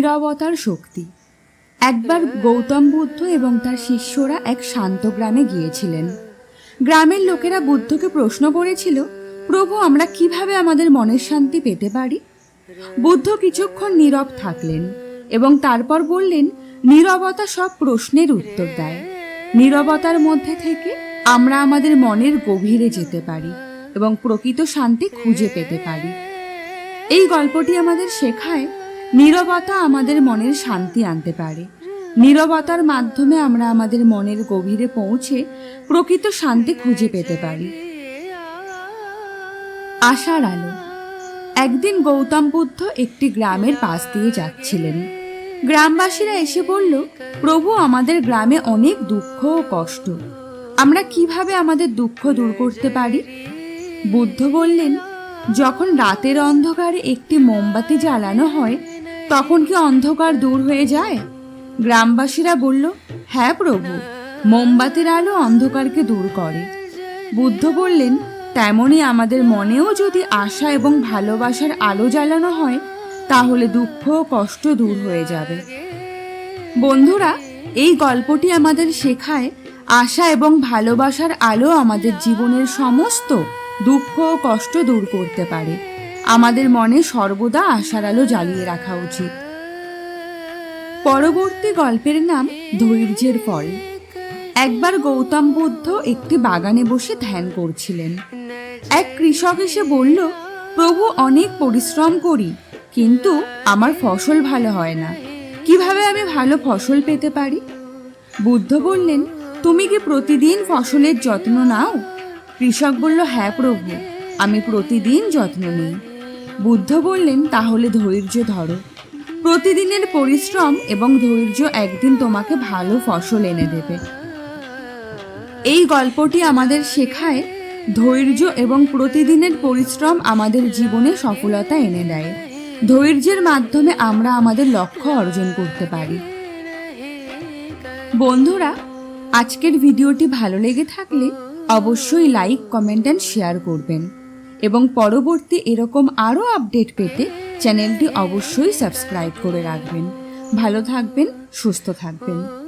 নীরবতার শক্তি। একবার গৌতম বুদ্ধ এবং তার শিষ্যরা এক শান্ত গ্রামে গিয়েছিলেন। গ্রামের লোকেরা বুদ্ধকে প্রশ্ন করেছিল, প্রভু, আমরা কীভাবে আমাদের মনের শান্তি পেতে পারি? বুদ্ধ কিছুক্ষণ নীরব থাকলেন এবং তারপর বললেন, নীরবতা সব প্রশ্নের উত্তর দেয়। নীরবতার মধ্যে থেকে আমরা আমাদের মনের গভীরে যেতে পারি এবং প্রকৃত শান্তি খুঁজে পেতে পারি। এই গল্পটি আমাদের শেখায় নীরবতা আমাদের মনের শান্তি আনতে পারে। নীরবতার মাধ্যমে আমরা আমাদের মনের গভীরে পৌঁছে প্রকৃত শান্তি খুঁজে পেতে পারি। আশার আলো। একদিন গৌতম বুদ্ধ একটি গ্রামের পাশ দিয়ে যাচ্ছিলেন। গ্রামবাসীরা এসে বলল, প্রভু, আমাদের গ্রামে অনেক দুঃখ ও কষ্ট। আমরা কীভাবে আমাদের দুঃখ দূর করতে পারি? বুদ্ধ বললেন, যখন রাতের অন্ধকারে একটি মোমবাতি জ্বালানো হয় তখন কি অন্ধকার দূর হয়ে যায়? গ্রামবাসীরা বলল হ্যাঁ প্রভু, মোমবাতির আলো অন্ধকারকে দূর করে। বুদ্ধ বললেন তেমনই আমাদের মনেও যদি আশা এবং ভালোবাসার আলো জ্বালানো হয়, তাহলে দুঃখ ও কষ্ট দূর হয়ে যাবে। বন্ধুরা, এই গল্পটি আমাদের শেখায়, আশা এবং ভালোবাসার আলো আমাদের জীবনের সমস্ত দুঃখ ও কষ্ট দূর করতে পারে। আমাদের মনে সর্বদা আশার আলো জ্বালিয়ে রাখা উচিত। পরবর্তী গল্পের নাম ধৈর্যের ফল। একবার গৌতম বুদ্ধ একটি বাগানে বসে ধ্যান করছিলেন। এক কৃষক এসে বলল, প্রভু, অনেক পরিশ্রম করি, কিন্তু আমার ফসল ভালো হয় না। কীভাবে আমি ভালো ফসল পেতে পারি? বুদ্ধ বললেন, তুমি কি প্রতিদিন ফসলের যত্ন নাও? কৃষক বলল হ্যাঁ প্রভু, আমি প্রতিদিন যত্ন নিই। বুদ্ধ বললেন, তাহলে ধৈর্য ধরো। প্রতিদিনের পরিশ্রম এবং ধৈর্য একদিন তোমাকে ভালো ফসল এনে দেবে। এই গল্পটি আমাদের শেখায়, ধৈর্য এবং প্রতিদিনের পরিশ্রম আমাদের জীবনে সফলতা এনে দেয়। ধৈর্যের মাধ্যমে আমরা আমাদের লক্ষ্য অর্জন করতে পারি। বন্ধুরা, আজকের ভিডিওটি ভালো লেগে থাকলে অবশ্যই লাইক, কমেন্ট অ্যান্ড শেয়ার করবেন। এবং পরবর্তী এরকম আরও আপডেট পেতে চ্যানেলটি অবশ্যই সাবস্ক্রাইব করে রাখবেন। ভালো থাকবেন, সুস্থ থাকবেন।